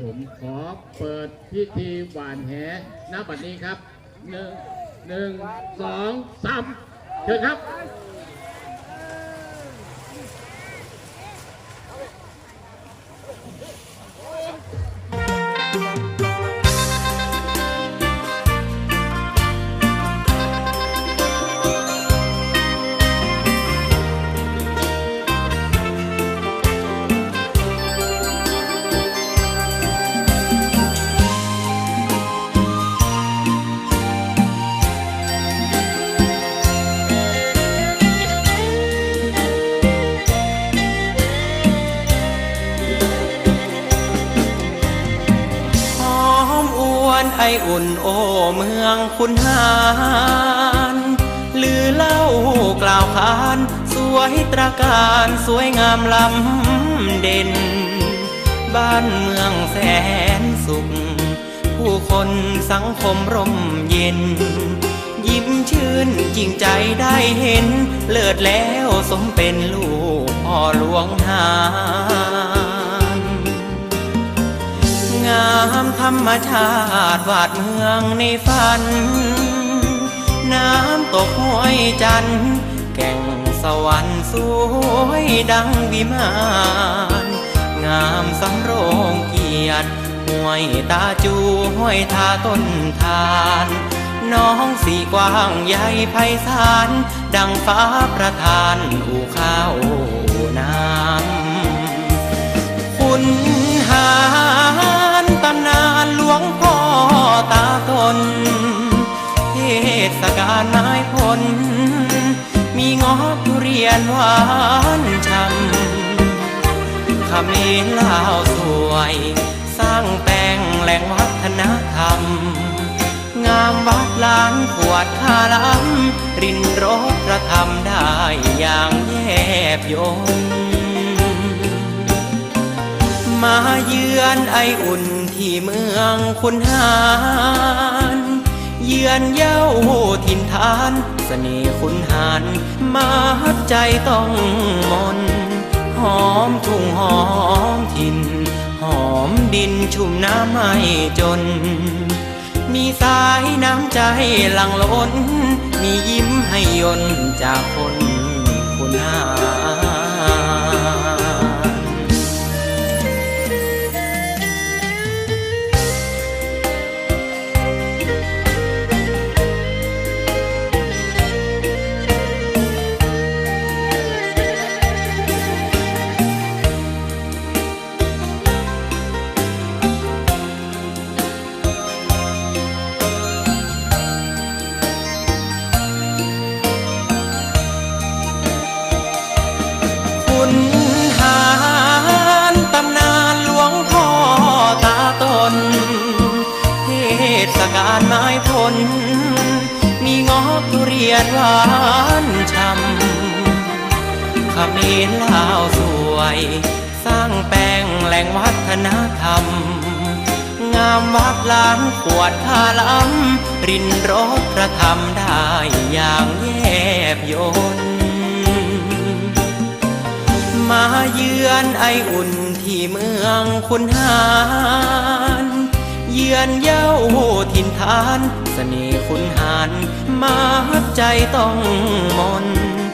ผมขอเปิดพิธีหวานแหณบัดนี้ครับหนึ่งหนึ่งสองสามเชิญครับ อวนไออุ่นโอเมืองคุณหารลือเล่ากล่าวขาน สวยตราการสวยงามลำเด่น บ้านเมืองแสนสุข ผู้คนสังคมร่มเย็น ยิ้มชื่นจริงใจได้เห็น เลิศแล้วสมเป็นลูกพ่อหลวงหา รรมชาติวาดเมืองในฝัน น้ำตกห้วยจันทร์แก่งสวรรค์สวยดังวิมาน งามสำโรงเกียรติห้วยตาจูห้วยทาต้นทาน น้องสีกว้างใหญ่ไพศาลดังฟ้าประทานอู่ข้าว ศกาลนายพล มีงอกทุเรียนหวานช่ำขมิ้ลาวสวย สร้างแปลงแหล่งวัฒนธรรม งามวัดล้านขวดคาล้ำรินรสกระทำได้อย่างแยบยนมาเยือนไออุ่นที่เมืองคุณหานานสเสน่ห์คุณหานมาฮัดใจต้องมน หอมทุ่งหอมถิ่นหอมดินชุ่มน้ำไม่จน มีสายน้ำใจหลั่งล้น มียิ้มให้ยนจากคนคุณหา ศกาลไม้ผล มีงอกทุเรียนหวานช่ำขมิ้นลาวสวย สร้างแปลงแหล่งวัฒนธรรม งามวัดล้านขวดคาล้ำรินรสกระทำได้อย่างแยบยนมาเยือนไออุ่นที่เมืองคุณหา อนเย้าถิ่นฐาน เสน่ห์คุณหานมาหัดใจต้องมน